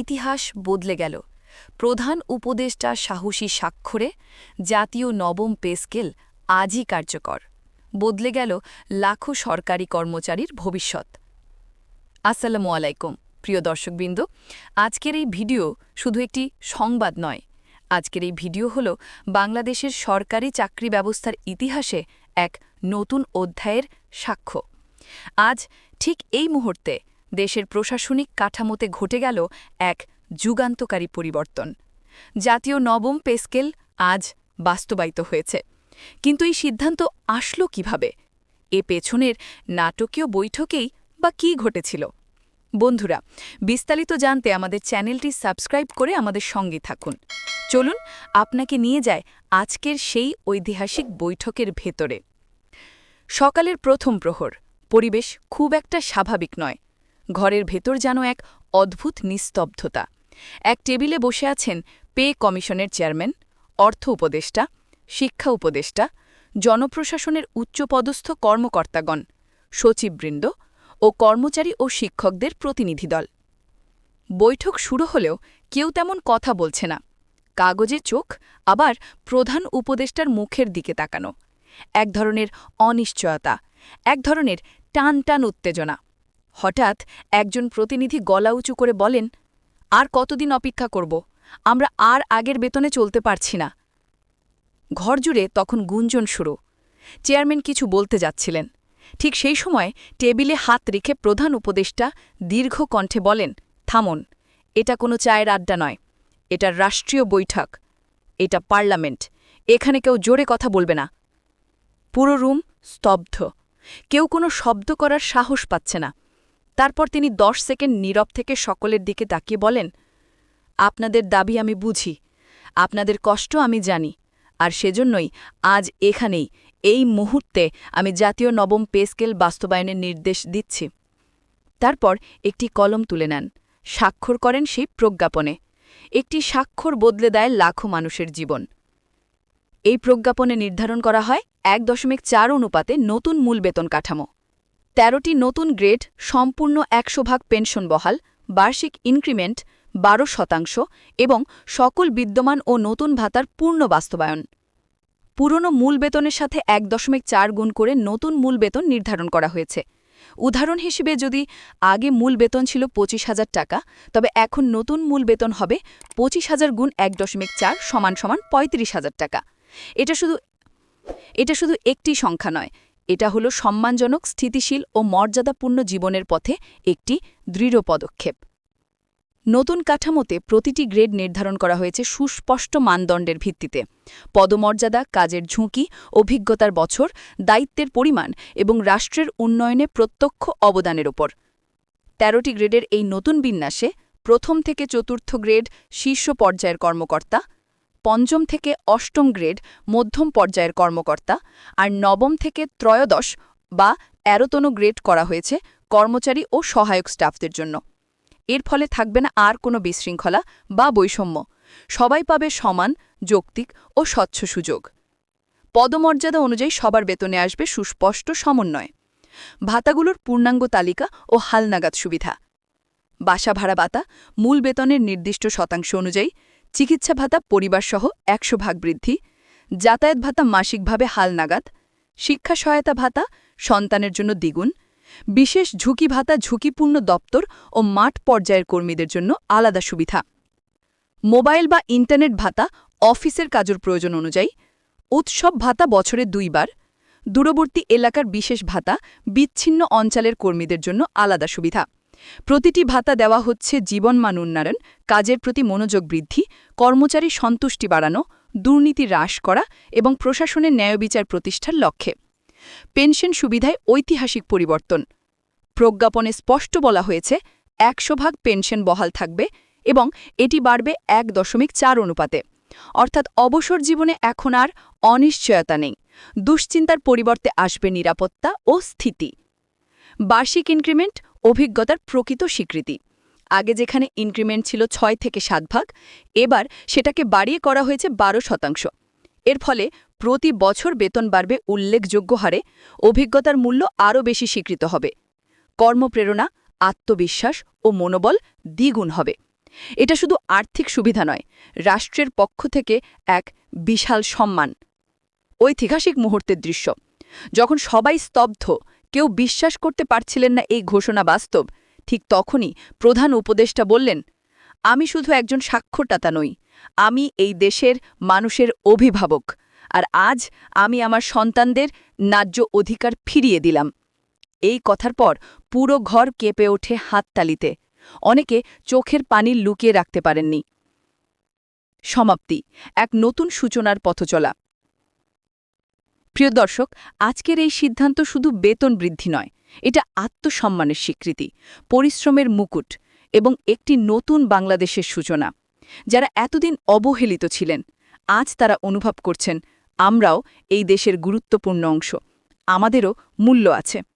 ইতিহাস বদলে গেল। প্রধান উপদেষ্টা সাহসী স্বাক্ষরে জাতীয় নবম পে স্কেল আজই কার্যকর। বদলে গেল লাখো সরকারি কর্মচারীর ভবিষ্যৎ। আসসালামু আলাইকুম, প্রিয় দর্শকবৃন্দ। আজকের এই ভিডিও শুধু একটি সংবাদ নয়। আজকের এই ভিডিও হল বাংলাদেশের সরকারি চাকরি ব্যবস্থার ইতিহাসে এক নতুন অধ্যায়ের সাক্ষ্য। আজ ঠিক এই মুহূর্তে দেশের প্রশাসনিক কাঠামোতে ঘটে গেল এক যুগান্তকারী পরিবর্তন। জাতীয় নবম পেস্কেল আজ বাস্তবায়িত হয়েছে। কিন্তু এই সিদ্ধান্ত আসলো কীভাবে? এ পেছনের নাটকীয় বৈঠকেই বা কি ঘটেছিল? বন্ধুরা, বিস্তারিত জানতে আমাদের চ্যানেলটি সাবস্ক্রাইব করে আমাদের সঙ্গে থাকুন। চলুন, আপনাকে নিয়ে যায় আজকের সেই ঐতিহাসিক বৈঠকের ভেতরে। সকালের প্রথম প্রহর। পরিবেশ খুব একটা স্বাভাবিক নয়। ঘরের ভেতর যেন এক অদ্ভুত নিস্তব্ধতা। এক টেবিলে বসে আছেন পে কমিশনের চেয়ারম্যান, অর্থ উপদেষ্টা, শিক্ষা উপদেষ্টা, জনপ্রশাসনের উচ্চপদস্থ কর্মকর্তাগণ, সচিববৃন্দ ও কর্মচারী ও শিক্ষকদের প্রতিনিধি দল বৈঠক শুরু হলেও কেউ তেমন কথা বলছে না। কাগজে চোখ, আবার প্রধান উপদেষ্টার মুখের দিকে তাকানো। এক ধরনের অনিশ্চয়তা, এক ধরনের টান টান উত্তেজনা। হঠাৎ একজন প্রতিনিধি গলা উঁচু করে বলেন, আর কতদিন অপেক্ষা করব? আমরা আর আগের বেতনে চলতে পারছি না। ঘরজুড়ে তখন গুঞ্জন শুরু। চেয়ারম্যান কিছু বলতে যাচ্ছিলেন। ঠিক সেই সময় টেবিলে হাত রেখে প্রধান উপদেষ্টা দীর্ঘ কণ্ঠে বলেন, থামুন, এটা কোনো চায়ের আড্ডা নয়। এটা রাষ্ট্রীয় বৈঠক। এটা পার্লামেন্ট। এখানে কেউ জোরে কথা বলবে না। পুরো রুম স্তব্ধ। কেউ কোনো শব্দ করার সাহস পাচ্ছে না। তারপর তিনি দশ সেকেন্ড নীরব থেকে সকলের দিকে তাকিয়ে বলেন, আপনাদের দাবি আমি বুঝি, আপনাদের কষ্ট আমি জানি, আর সেজন্যই আজ এখানেই, এই মুহূর্তে আমি জাতীয় নবম পে স্কেল বাস্তবায়নের নির্দেশ দিচ্ছি। তারপর একটি কলম তুলে নেন, স্বাক্ষর করেন সেই প্রজ্ঞাপনে। একটি স্বাক্ষর বদলে দেয় লাখো মানুষের জীবন। এই প্রজ্ঞাপনে নির্ধারণ করা হয় এক দশমিক চার অনুপাতে নতুন মূল বেতন কাঠামো। তেরোটি নতুন গ্রেড, সম্পূর্ণ একশো ভাগ পেনশন বহাল, বার্ষিক ইনক্রিমেন্ট বারো শতাংশ এবং সকল বিদ্যমান ও নতুন ভাতার পূর্ণ বাস্তবায়ন। পুরনো মূল বেতনের সাথে এক দশমিক চার গুণ করে নতুন মূল বেতন নির্ধারণ করা হয়েছে। উদাহরণ হিসেবে যদি আগে মূল বেতন ছিল পঁচিশ হাজার টাকা, তবে এখন নতুন মূল বেতন হবে পঁচিশ হাজার গুণ এক দশমিক চার সমান সমান পঁয়ত্রিশ হাজার টাকা। এটা শুধু এটা শুধু একটি সংখ্যা নয় এটা হলো সম্মানজনক, স্থিতিশীল ও মর্যাদাপূর্ণ জীবনের পথে একটি দৃঢ় পদক্ষেপ। নতুন কাঠামোতে প্রতিটি গ্রেড নির্ধারণ করা হয়েছে সুস্পষ্ট মানদণ্ডের ভিত্তিতে। পদমর্যাদা, কাজের ঝুঁকি, অভিজ্ঞতার বছর, দায়িত্বের পরিমাণ এবং রাষ্ট্রের উন্নয়নে প্রত্যক্ষ অবদানের ওপর। তেরোটি গ্রেডের এই নতুন বিন্যাসে প্রথম থেকে চতুর্থ গ্রেড শীর্ষ পর্যায়ের কর্মকর্তা পঞ্চম থেকে অষ্টম গ্রেড মধ্যম পর্যায়ের কর্মকর্তা আর নবম থেকে ত্রয়োদশ বা এরোতন গ্রেড করা হয়েছে কর্মচারী ও সহায়ক স্টাফদের জন্য। এর ফলে থাকবে না আর কোনো বিশৃঙ্খলা বা বৈষম্য। সবাই পাবে সমান, যৌক্তিক ও স্বচ্ছ সুযোগ। পদমর্যাদা অনুযায়ী সবার বেতনে আসবে সুস্পষ্ট সমন্বয়। ভাতাগুলোর পূর্ণাঙ্গ তালিকা ও হালনাগাদ সুবিধা। বাসা ভাড়া ভাতা মূল বেতনের নির্দিষ্ট শতাংশ অনুযায়ী চিকিৎসা ভাতা পরিবারসহ একশো ভাগ বৃদ্ধি, যাতায়াত ভাতা মাসিকভাবে হালনাগাদ শিক্ষা সহায়তা ভাতা, সন্তানের জন্য দ্বিগুণ, বিশেষ ঝুঁকি ভাতা, ঝুঁকিপূর্ণ দপ্তর ও মাঠ পর্যায়ের কর্মীদের জন্য আলাদা সুবিধা। মোবাইল বা ইন্টারনেট ভাতা, অফিসের কাজের প্রয়োজন অনুযায়ী, উৎসব ভাতা বছরে দুইবার, দূরবর্তী এলাকার বিশেষ ভাতা, বিচ্ছিন্ন অঞ্চলের কর্মীদের জন্য আলাদা সুবিধা। প্রতিটি ভাতা দেওয়া হচ্ছে জীবনমান উন্নয়ন, কাজের প্রতি মনোযোগ বৃদ্ধি কর্মচারী সন্তুষ্টি বাড়ানো, দুর্নীতি হ্রাস করা এবং প্রশাসনের ন্যায়বিচার প্রতিষ্ঠার লক্ষ্যে। পেনশন সুবিধায় ঐতিহাসিক পরিবর্তন। প্রজ্ঞাপনে স্পষ্ট বলা হয়েছে, একশো ভাগ পেনশন বহাল থাকবে এবং এটি বাড়বে এক দশমিক চার অনুপাতে। অর্থাৎ অবসর জীবনে এখন আর অনিশ্চয়তা নেই। দুশ্চিন্তার পরিবর্তে আসবে নিরাপত্তা ও স্থিতি। বার্ষিক ইনক্রিমেন্ট অভিজ্ঞতার প্রকৃত স্বীকৃতি। আগে যেখানে ইনক্রিমেন্ট ছিল ছয় থেকে সাত ভাগ, এবার সেটাকে বাড়িয়ে করা হয়েছে বারো শতাংশ। এর ফলে প্রতি বছর বেতন বাড়বে উল্লেখযোগ্য হারে, অভিজ্ঞতার মূল্য আরও বেশি স্বীকৃত হবে। কর্মপ্রেরণা, আত্মবিশ্বাস ও মনোবল দ্বিগুণ হবে। এটা শুধু আর্থিক সুবিধা নয়, রাষ্ট্রের পক্ষ থেকে এক বিশাল সম্মান। ঐতিহাসিক মুহূর্তের দৃশ্য। যখন সবাই স্তব্ধ কেউ বিশ্বাস করতে পারছিলেন না এই ঘোষণা বাস্তব। ঠিক তখনই প্রধান উপদেষ্টা বললেন, আমি শুধু একজন সাক্ষরদাতা নই, আমি এই দেশের মানুষের অভিভাবক, আর আজ আমি আমার সন্তানদের ন্যায্য অধিকার ফিরিয়ে দিলাম। এই কথার পর পুরো ঘর কেঁপে ওঠে হাততালিতে। অনেকে চোখের পানি লুকিয়ে রাখতে পারেননি। সমাপ্তি, এক নতুন সূচনার পথচলা। প্রিয় দর্শক, আজকের এই সিদ্ধান্ত শুধু বেতন বৃদ্ধি নয়, এটা আত্মসম্মানের স্বীকৃতি, পরিশ্রমের মুকুট এবং একটি নতুন বাংলাদেশের সূচনা। যারা এতদিন অবহেলিত ছিলেন, আজ তারা অনুভব করছেন, আমরাও এই দেশের গুরুত্বপূর্ণ অংশ, আমাদেরও মূল্য আছে।